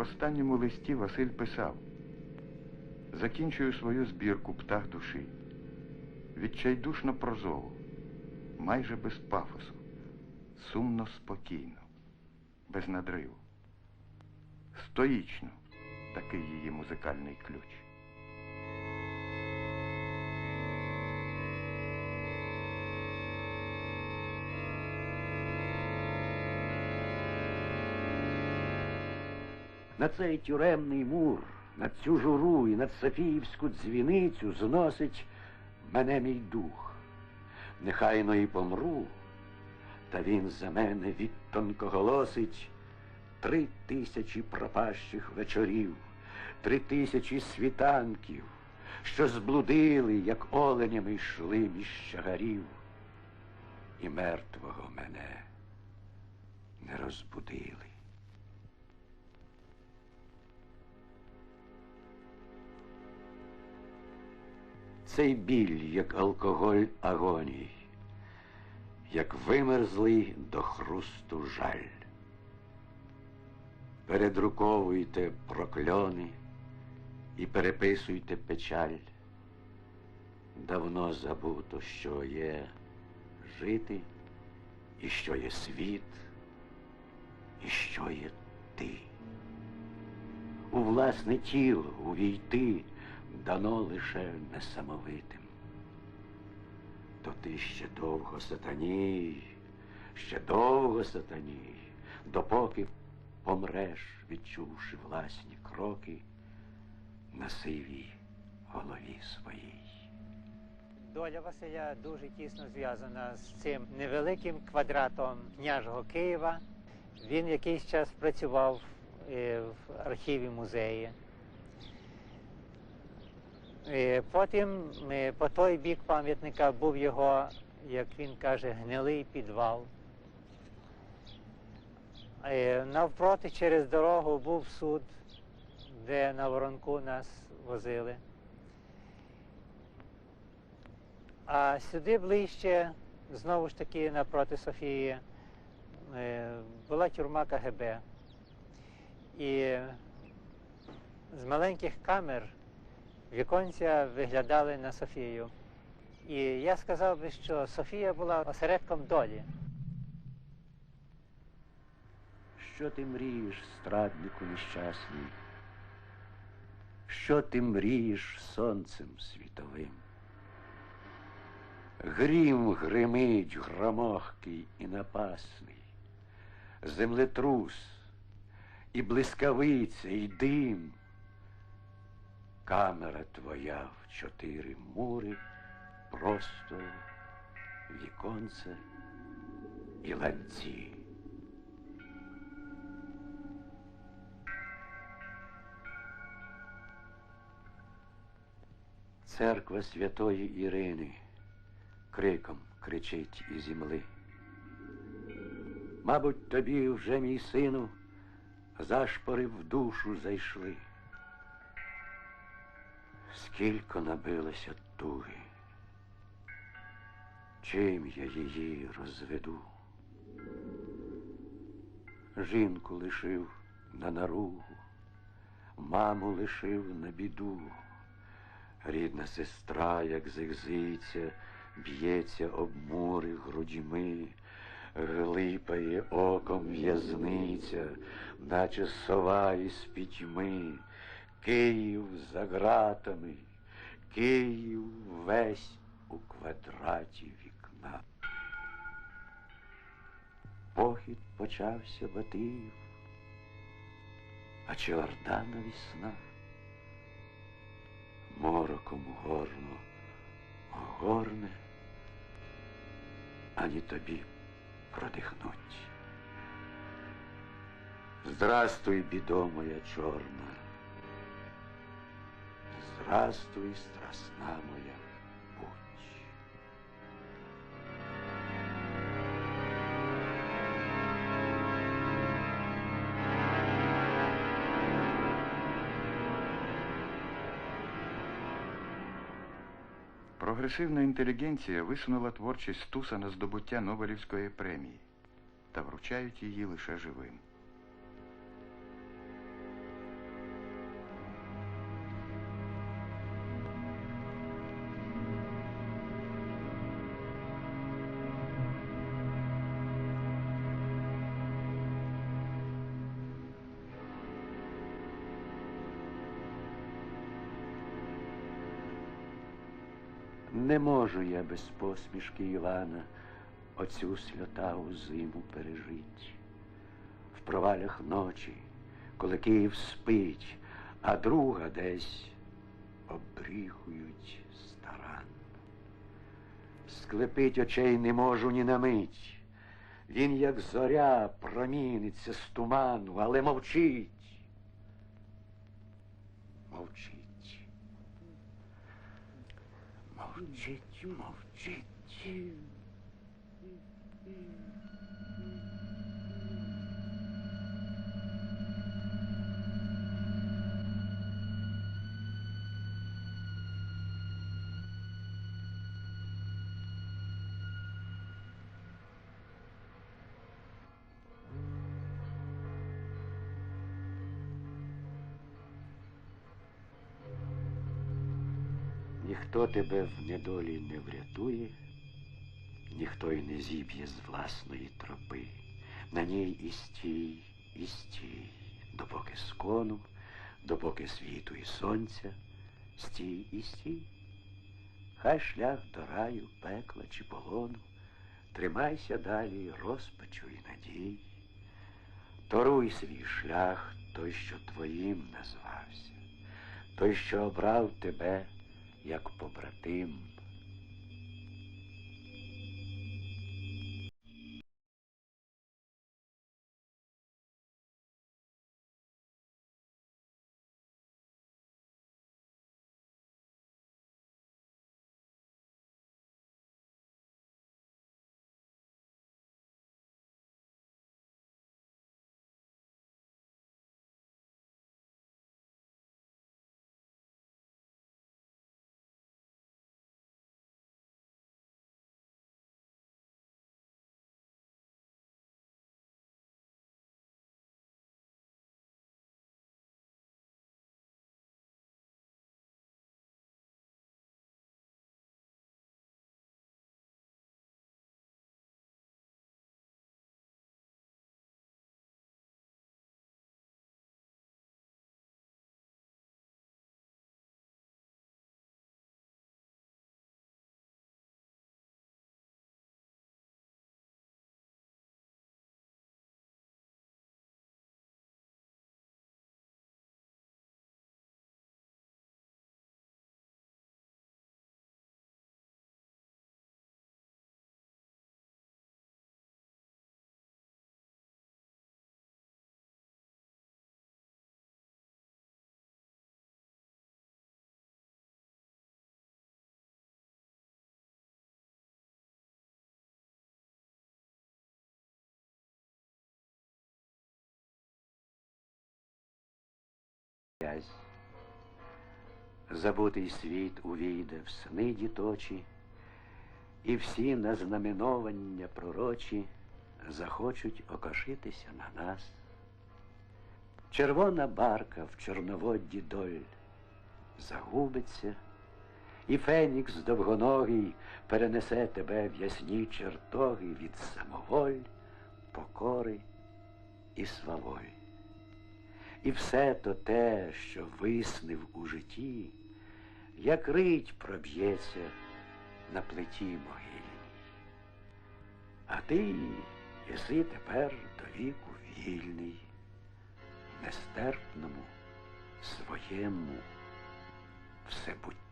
останньому листі Василь писав Закінчую свою збірку птах душі. Відчайдушно прозово, майже без пафосу, сумно спокійно, без надриву. Стоїчно такий її музикальний ключ. На цей тюремний мур, на цю журу і над Софіївську дзвіницю зносить мене мій дух. Нехайно і помру, та він за мене відтонкоголосить три тисячі пропащих вечорів, три тисячі світанків, що зблудили, як оленями йшли між щагарів, і мертвого мене не розбудили. Цей біль, як алкоголь агоній, як вимерзлий до хрусту жаль. Передруковуйте прокльони і переписуйте печаль. Давно забуто, що є жити, і що є світ, і що є ти. У власне тіло увійти дано лише несамовитим. То ти ще довго сатаній, ще довго сатаній, допоки помреш, відчувши власні кроки на сивій голові своїй. Доля Василя дуже тісно зв'язана з цим невеликим квадратом княжого Києва. Він якийсь час працював е, в архіві музеї. Е, Потім е, по той бік пам'ятника був його, як він каже, гнилий підвал. Е, Навпроти через дорогу був суд, де на воронку нас возили. А сюди ближче, знову ж таки, напроти Софії, була тюрма КГБ. І з маленьких камер віконця виглядали на Софію. І я сказав би, що Софія була осередком долі. Що ти мрієш, страднику нещасний? Що ти мрієш сонцем світовим? Грім гримить громохкий і напасний, землетрус, і блискавиця, і дим. Камера твоя в чотири мури, просто віконце і ланці. Церква святої Ірини криком кричить із земли. Мабуть, тобі вже, мій сину, зашпори в душу зайшли. Скільки набилося туги, чим я її розведу? Жінку лишив на наругу, маму лишив на біду. Рідна сестра, як зигзиця, б'ється об мури грудьми, глипає оком в'язниця, наче сова із пітьми, Київ за ґратами, Київ весь у квадраті вікна. Похід почався Батиїв, а чи Ордана весна? мороком горно огорне, ані тобі продихнуть. Здрастуй, бідо моя чорна, здрастуй, страсна моя путь. Прогресивна інтелігенція висунула творчість Стуса на здобуття Нобелівської премії та вручають її лише живим. Не можу я без посмішки Івана оцю сльотаву зиму пережить. В провалях ночі, коли Київ спить, а друга десь обріхують старан. Склепить очей не можу ні на мить. Він, як зоря, проміниться з туману, але мовчить. Мовчить. Мовчить, мовчить. Ніхто тебе в недолі не врятує, ніхто й не зіб'є з власної тропи. На ній і стій, і стій, допоки скону, допоки світу і сонця, стій і стій. Хай шлях до раю, пекла чи полону, тримайся далі розпачу і надій. Торуй свій шлях, той, що твоїм назвався, той, що обрав тебе як побратим. В'язь. Забутий світ увійде в сни діточі, і всі на знаменовання пророчі захочуть окошитися на нас. Червона барка в чорноводді доль загубиться, і Фенікс довгоногий перенесе тебе в ясні чертоги від самоволь, покори і сваволь. І все то те, що виснив у житті, як рить проб'ється на плиті могильній. А ти єси тепер до віку вільний, нестерпному своєму всебутті.